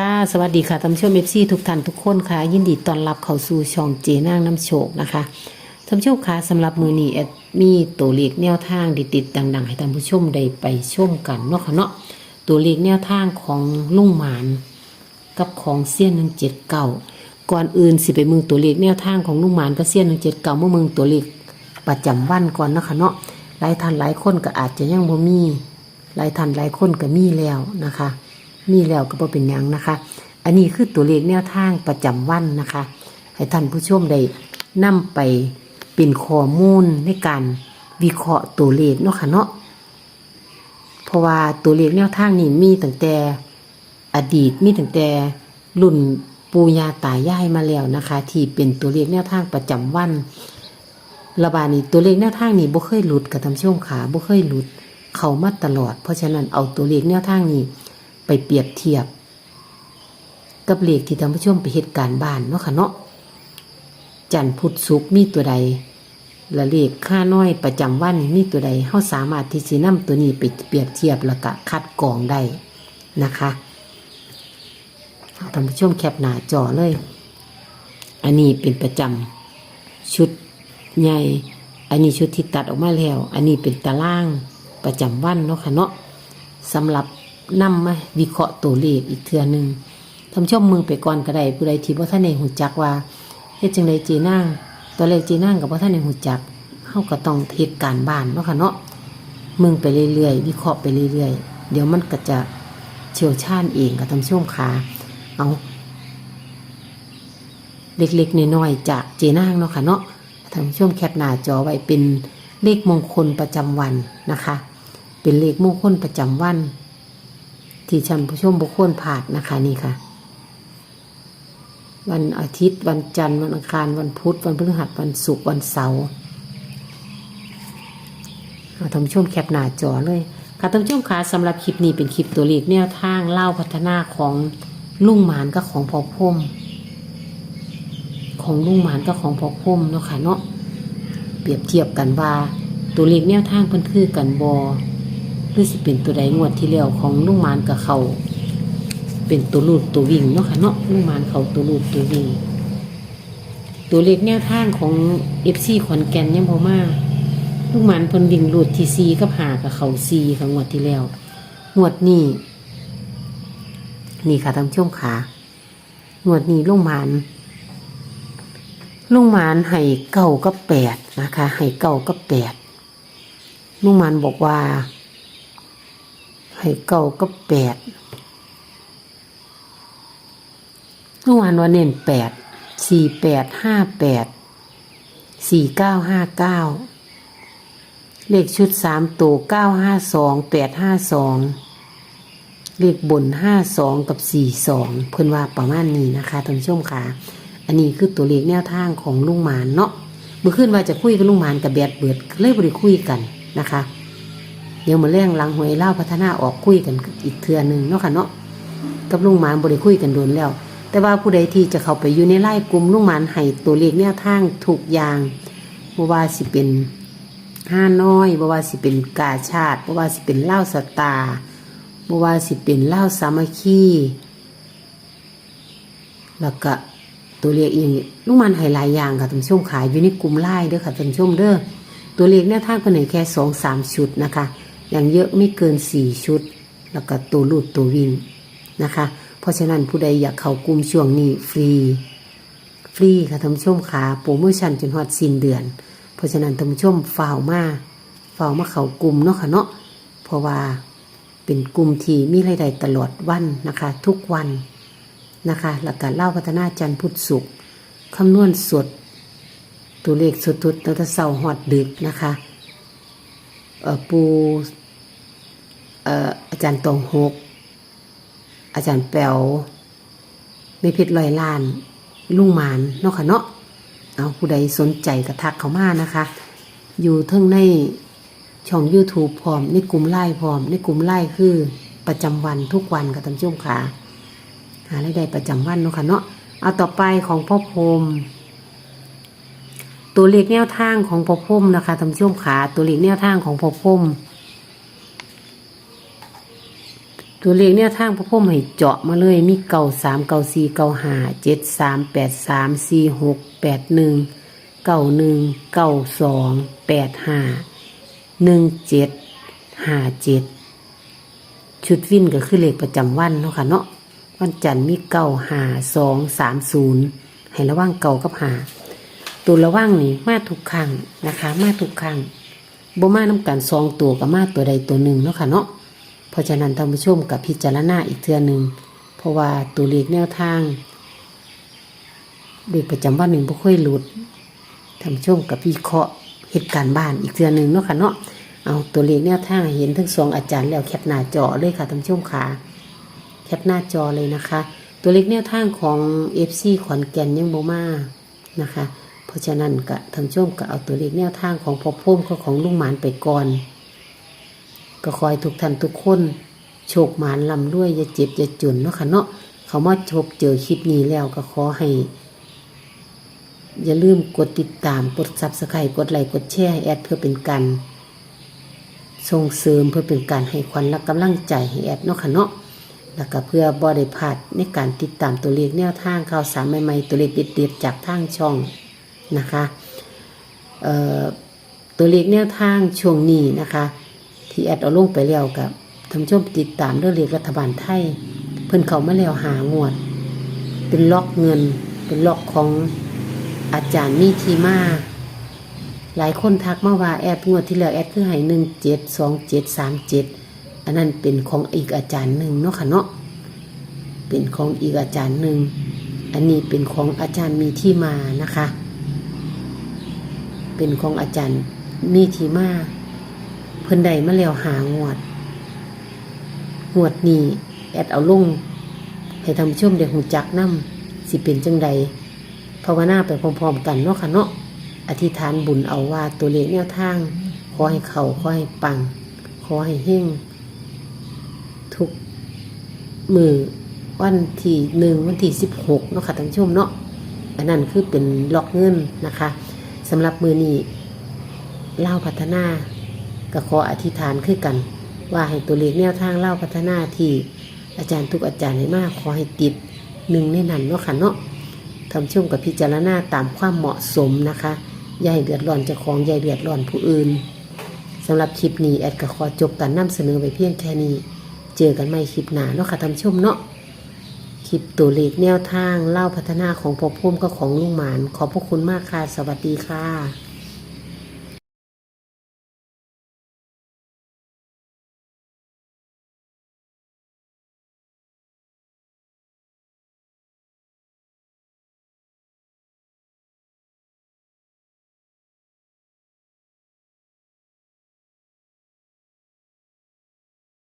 ค่ะ สวัสดีค่ะท่านผู้ชมเอฟซีทุกท่านทุกคนค่ะ ยินดีต้อนรับเข้าสู่ช่องเจนางน้ำโชคนะคะท่านผู้ชมค่ะสำหรับมือนี้แอดมีตัวเลขแนวทางดิดๆดัง ๆ ให้ท่านผู้ชมได้ไปชมกันเนาะค่ะเนาะตัวเลขแนวทางของลุงหมาน กับของเซียนหนึ่งเจ็ดเก่าก่อนอื่นสิไปมึงตัวเลขแนวทางของลุงหมานกับเซียนหนึ่งเจ็ดเก่าเมื่อมึงตัวเลขประจำวันก่อนเนาะคะเนาะหลายท่านหลายคนก็อาจจะยังบ่มีหลายท่านหลายคนก็มีแล้วนะคะ มีแล้วก็บ่เป็นหยังนะคะ อันนี้คือตัวเลขแนวทางประจำวันนะคะ ให้ท่านผู้ชมได้นำไปเป็นข้อมูลในการวิเคราะห์ตัวเลขเนาะค่ะเนาะ เพราะว่าตัวเลขแนวทางนี้มีตั้งแต่อดีตมีตั้งแต่รุ่นปูยาตายายมาแล้วนะคะ ที่เป็นตัวเลขแนวทางประจำวัน ระบาดนี้ตัวเลขแนวทางนี้บ่เคยหลุดกับทำช่วงขาบ่เคยหลุด เข้ามาตลอด เพราะฉะนั้นเอาตัวเลขแนวทางนี้ ไปเปรียบเทียบ กับเลขที่ท่านผู้ชมไปเหตุการณ์บ้านเนาะค่ะเนาะจันพุทธศุกมีตัวใดและเลขค่าน้อยประจำวันมีตัวใดเฮาสามารถที่สินำตัวนี้ไปเปรียบเทียบแล้วก็คัดกรองได้นะคะท่านผู้ชมแคปหน้าจอเลย อันนี้เป็นประจำชุดใหญ่ อันนี้ชุดที่ตัดออกมาแล้ว อันนี้เป็นตารางประจำวันเนาะค่ะเนาะสำหรับ นำมาวิเคราะห์ตัวเลขอีกเทื่อหนึงท่านผู้ชมมือไปก่อนก็ได้ผู้ใดที่บ่ท่านในหูจักว่าเฮ็ดจังไดจีนางตัวเลขจีนางกับบ่ท่านในหูจักเฮาก็ต้องเฮ็ดการบ้านเนาะค่ะเนาะมึงไปเรื่อยๆวิเคราะห์ไปเรื่อยๆ เดี๋ยวมันก็จะเชี่ยวชาญเองกับท่านผู้ชมขาเอาเล็กๆน้อยๆจากเจนางเนาะค่ะเนาะท่านผู้ชมแคปหน้าจอไว้เป็นเลขมงคลประจำวันนะคะ เป็นเลขมงคลประจำวัน ที่ท่านผู้ชมบุคคลผ่านนะคะนี่ค่ะ วันอาทิตย์วันจันทร์วันอังคารวันพุธวันพฤหัสวันศุกร์วันเสาร์เอาท่านผู้ชมแคปหน้าจอเลยค่ะท่านผู้ชมคะสำหรับคลิปนี้เป็นคลิปตัวเลขแนวทางเล่าพัฒนาของลุงหมานกับของพอพุ่มของลุงหมานกับของพอพุ่มเนาะค่ะเนาะเปรียบเทียบกันว่าตัวเลขแนวทางเพิ่นคือกันบอ หรือสิเป็นตัวใดงวดที่แล้วของลุงมานกับเขาเป็นตัวลูดตัววิ่งเนาะค่ะเนาะลุงมานเขาตัวลูดตัววิ่ง ตัวเลขแนวทางของเอฟซีขอนแก่นยังพอมาลุงหมานพิ่นวิ่งลูดที่ซีกับหากับเขาซีค่ะงวดที่แล้วงวดนี้นี่ค่ะท่านผู้ชมค่ะงวดนี้ลุงหมานลุงหมานให้เก้ากับแปดนะคะให้เก้ากับแปดลุงหมานบอกว่า ให้เก้ากับแปดลุงหมานว่าเน้นแปดสี่แปดห้าแปดสี่เก้าห้าเก้าเลขชุดสามตัวเก้าห้าสองแปดห้าสองเลขบนห้าสองกับสี่สองเพื่อนว่าประมาณนี้นะคะท่านผู้ชมค่ะ อันนี้คือตัวเลขแนวทางของลุงหมานเนาะเมื่อคืนว่าจะคุยกับลุงหมานกับแบดเบิดเลยบริคุยกันนะคะ เดี๋ยวมาเร่งหลังหวยเล่าพัฒนาออกคุยกันอีกเทือหนึ่งเนาะค่ะเนาะกับลุงหมานบริคุยกันโดนแล้ว แต่ว่าผู้ใดที่จะเข้าไปอยู่ในไล่กลุ่มลุงหมานให้ตัวเลขแนวทางถูกอย่างบว่าสิเป็นห้าน้อยบว่าสิเป็นกาชาติบว่าสิเป็นเล่าสตาบว่าสิเป็นเล่าสามัคคีแล้วก็ตัวเลขอีกลูกมันให้หลายอย่างค่ะท่านชมขายอยู่ในกลุ่มไล่เด้อค่ะท่านชมเด้อตัวเลขแนวทางคนไหนแค่สองสามชุดนะคะ อย่างเยอะไม่เกินสี่ชุด แล้วก็ตัวลูดตัววิ่งนะคะ เพราะฉะนั้นผู้ใดอยากเข้ากลุ่มช่วงนี้ฟรี ฟรีค่ะท่านผู้ชมขาโปรโมชั่นจนฮอดสิ้นเดือน เพราะฉะนั้นท่านผู้ชมฝ่าวมาฝ่าวมาเข้ากลุ่มเนาะค่ะเนาะเพราะว่าเป็นกลุ่มที่มีรายได้ตลอดวันนะคะ ทุกวันนะคะหลักการเล่าพัฒนาจันทร์พุทธสุขคำนวณสด ตัวเลขสดทุดตั้งแต่เสาหอดดึกนะคะปู อาจารย์ตองหก อาจารย์แป๋วไม่พิษลอยล้าน ลุงหมานเนาะค่ะเนาะเอาผู้ใดสนใจก็ทักเขามานะคะ อยู่ทั้งในช่อง YouTube พร้อมในกลุ่มไล่พร้อมในกลุ่มไล่คือประจำวันทุกวันกับท่านผู้ชมค่ะหารายได้ประจำวันเนาะค่ะเนาะเอาต่อไปของพ่อพรมตัวเลขแนวทางของพ่อพรมนะคะท่านผู้ชมขาตัวเลขแนวทางของพ่อพรม ตัวเลขแนวทางพระพุ่มให้เจาะมาเลยมีเก่าสามเก่าสี่เก่าห้าเจ็ดสามแปดสามสี่หกแปดหนึ่งเก่าหนึ่งเก่าสองแปดห้าหนึ่งเจ็ดห้าเจ็ดชุดวินก็คือเลขประจำวันเนาะค่ะเนาะวันจันทร์มีเก่าห้าสองสามศูนย์ให้ระว่างเก่ากับห้าตัวระว่างนี่มาทุกครั้งนะคะ มาทุกครั้งบ่มาน้ำกันสองตัวกับมาตัวใดตัวหนึ่งเนาะค่ะเนาะ ราะฉะนั้นท่านผู้ชมกับพิจารณาอีกเทื่อหนึ่งเพราะว่าตัวเลขแนวทางเด็กประจำวันหนึ่งบ่ค่อยหลุดท่านผู้ชมกับพิเคราะห์เหตุการณ์บ้านอีกเทื่อหนึ่งเนาะค่ะเนาะเอาตัวเลขแนวทางเห็นทั้งสองอาจารย์แล้วแคปหน้าจอเลยค่ะท่านผู้ชมค่ะแคปหน้าจอเลยนะคะ ตัวเลขแนวทางของ FC ขอนแก่นยังบ่มานะคะ เพราะฉะนั้นก็ท่านผู้ชมก็เอาตัวเลขแนวทางของพ่อพุ่มก็ของลุงหมานไปก่อน ก็ขอให้ทุกท่านทุกคนโชคหมานลำรวยอย่าเจ็บอย่าจนเนาะค่ะเนาะเขามาชบเจอคลิปนี้แล้วก็ขอให้ อย่าลืมกดติดตามกดซับสไครต์กดไลค์กดแชร์ให้แอดเพื่อเป็นการส่งเสริมเพื่อเป็นการให้ขวัญและกำลังใจให้แอดเนาะค่ะเนาะแล้วก็เพื่อบ่ได้พลาดในการติดตามตัวเลขแนวทางข่าวสารใหม่ๆตัวเลขเด็ดๆจากทางช่องนะคะตัวเลขแนวทางช่วงนี้นะคะ ที่แอดเอาลงไปแล้วกับท่านผู้ชมติดตามเรื่องเรียกรัฐบาลไทย เพิ่นเขามาแล้วหางวด เป็นล็อกเงิน เป็นล็อกของอาจารย์มีทีมาหลายคนทักมาว่าแอดงวดที่แล้วแอดคือให้หนึ่งเจ็ดสองเจ็ดสามเจ็ดอันนั้นเป็นของอีกอาจารย์หนึ่งเนาะค่ะเนาะเป็นของอีกอาจารย์หนึ่งอันนี้เป็นของอาจารย์มีที่มานะคะ เป็นของอาจารย์มีที่มา เพิ่นใดมาแล้วหางวด งวดนี้แอดเอาลงให้ทำช่วมเด็กหูจักน้ำสิเป็นจังใดภาวนาไปพร้อมๆกันเนาะค่ะเนาะอธิษฐานบุญเอาว่าตัวเลขแนวทาง ขอให้เขาขอให้ปัง ขอให้เฮงทุกมือวันที่หนึ่งวันที่สิบหกเนาะค่ะท่านผู้ชมเนาะอันนั้นคือเป็นล็อกเงินนะคะสำหรับมือนี้เล่าพัฒนา ก็ขออธิษฐานคือกัน ว่าให้ตัวเลขแนวทางเล่าพัฒนาที่อาจารย์ทุกอาจารย์ให้มากขอให้ติดหนึ่งในนั้นเนาะค่ะเนาะทำช่วงกับพิจารณาตามความเหมาะสมนะคะยาให้เดือดร้อนจ้าของยาให้เดือดร้อนผู้อื่นสำหรับคลิปนี้แอดก็ขอจบการนำเสนอไปเพียงแค่นี้ เจอกันใหม่คลิปหน้าเนาะค่ะท่านผู้ชมเนาะคลิปตัวเลขแนวทางเล่าพัฒนาของพ่อพุ่มก็ของลุงหมาน ขอบพระคุณมากค่ะ สวัสดีค่ะ